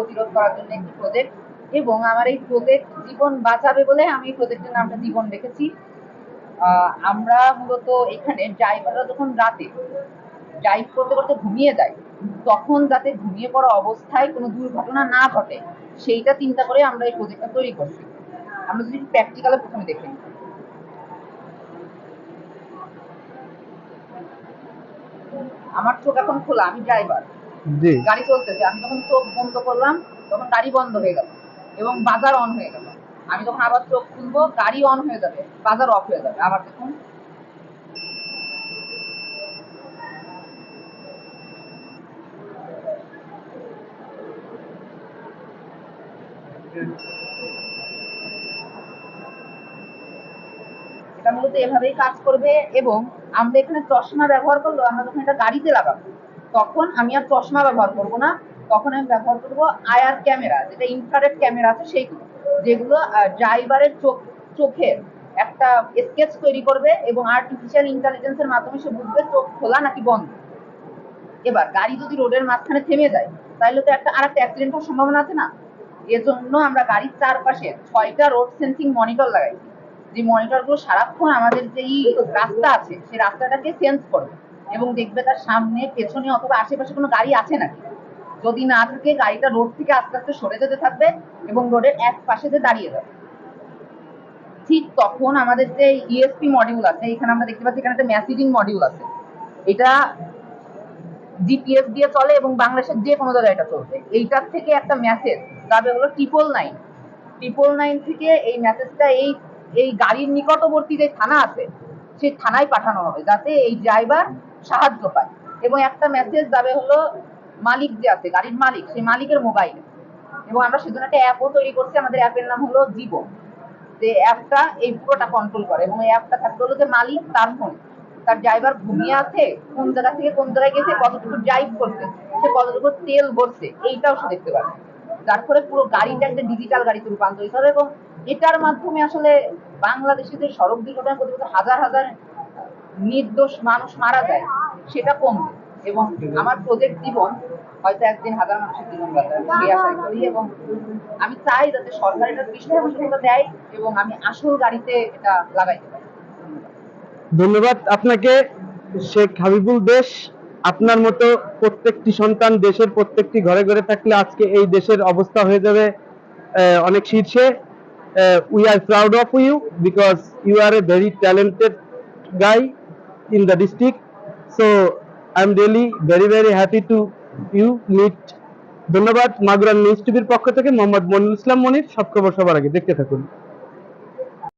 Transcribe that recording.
প্রতিরোধ করার জন্য একটি প্রজেক্ট এবং আমার এই প্রজেক্ট জীবন বাঁচাবে বলে আমি এই প্রজেক্টের নামটা জীবন রেখেছি। আমরা মূলত এখানে ড্রাইভাররা যখন রাতে ড্রাইভ করতে করতে ঘুমিয়ে যায়, তখন যাতে ঘুমিয়ে পড়া অবস্থায় কোনো দুর্ঘটনা না ঘটে, সেইটা চিন্তা করে আমরা এই প্রজেক্টটা তৈরি করছি। আমরা যদি প্র্যাকটিক্যালে প্রথমে দেখে নিই। আমার চোখ এখন খোলা, আমি ড্রাইভার গাড়ি চলতেছে। আমি যখন চোখ বন্ধ করলাম, তখন গাড়ি বন্ধ হয়ে গেল এবং বাজার অন হয়ে গেল। আমি যখন আবার চোখ খুলবো, গাড়ি অন হয়ে যাবে, বাজার অফ হয়ে যাবে। আবার দেখুন। এটা মূলত এভাবেই কাজ করবে এবং আমরা এখানে চশমা ব্যবহার করলেও আমরা যখন এটা গাড়িতে লাগাবো তখন আমি আর চশমা ব্যবহার করব না, তখন আমি ব্যবহার করব আয়ার ক্যামেরা, যেটা ইনফ্রারেড ক্যামেরা আছে সেইগুলো যেগুলো ড্রাইভারের চোখ, চোখের একটা স্কেচ তৈরি করবে এবং আর্টিফিশিয়াল ইন্টেলিজেন্সের মাধ্যমে সে বুঝবে চোখ খোলা নাকি বন্ধ। এবার গাড়ি যদি রোডের মাঝখানে থেমে যায় তাহলে তো একটা আর একটা অ্যাক্সিডেন্ট হওয়ার সম্ভাবনা আছে না? এজন্য আমরা গাড়ির চারপাশে ছয়টা রোড সেন্সিং মনিটর লাগাইছি। যে মনিটরগুলো সারাক্ষণ আমাদের যেই রাস্তা আছে, সেই রাস্তাটাকে সেন্স করবে এবং দেখবে তার সামনে, পেছনে অথবা আশেপাশে কোনো গাড়ি আছে নাকি? যদি না থাকে, গাড়িটা রোড থেকে আস্তে আস্তে সরে যেতে থাকবে এবং রোডের এক পাশে যে দাঁড়িয়ে যাবে। ঠিক তখন আমাদের যে ইএসপি মডিউল আছে, এখানে আমরা দেখতে পাচ্ছি এখানে একটা মেসেজিং মডিউল আছে। এটা জিপিএস দিয়ে চলে এবং বাংলাদেশের যে কোনো জায়গায় এটা চলবে। এইটার থেকে একটা মেসেজ যাবে হলো ট্রিপল নাইন ট্রিপল নাইন থেকে এই মেসেজটা এই এই গাড়ির নিকটবর্তী যে থানা আছে, সেই থানায় পাঠানো হবে। যাতে এই ড্রাইভার সাহায্য পায়। এবং একটা মেসেজ যাবে হলো মালিক যে আছে, গাড়ির মালিক, সেই মালিকের মোবাইলে এবং আমরা সেজন্য একটা অ্যাপও তৈরি করছি, আমাদের অ্যাপের নাম হলো জীবন যে অ্যাপটা এই পুরোটা কন্ট্রোল করে। এবং এই অ্যাপটা থাকতে হলো যে মালিক তার ফোন তার ড্রাইভার ঘুমিয়ে আছে, কোন জায়গা থেকে কোন জায়গায় গেছে, কতটুকু ড্রাইভ করছে, সে কতটুকু তেল ভরছে, এইটাও সে দেখতে পাবে যার ফলে পুরো গাড়িটা একটা ডিজিটাল গাড়িতে রূপান্তরিত হবে। এবং এটার মাধ্যমে আসলে বাংলাদেশে যে সড়ক দুর্ঘটনা প্রতি হাজার হাজার নির্দোষ মানুষ মারা যায় সেটা কমবে। এবং আমার প্রজেক্ট জীবন হয়তো একদিন হাজার মানুষের জীবন বাঁচাবে। সেই আশাই করি এবং আমি চাই যাতে সরকার এটার পৃষ্ঠপোষকতা দেয় এবং আমি আসল গাড়িতে এটা লাগাইতে পারি। ধন্যবাদ আপনাকে শেখ হাবিবুল দেশ। আপনার মতো প্রত্যেকটি সন্তান দেশের প্রত্যেকটি ঘরে ঘরে থাকলে আজকে এই দেশের অবস্থা হয়ে যাবে অনেক শীর্ষে। We are proud of you because you are a very talented guy in the district I am really very very happy to you meet ধন্যবাদ মাগুরা নিউজ টিভির পক্ষ থেকে মোহাম্মদ মনিরুল ইসলাম মনির। সব খবর সবার আগে দেখতে থাকুন।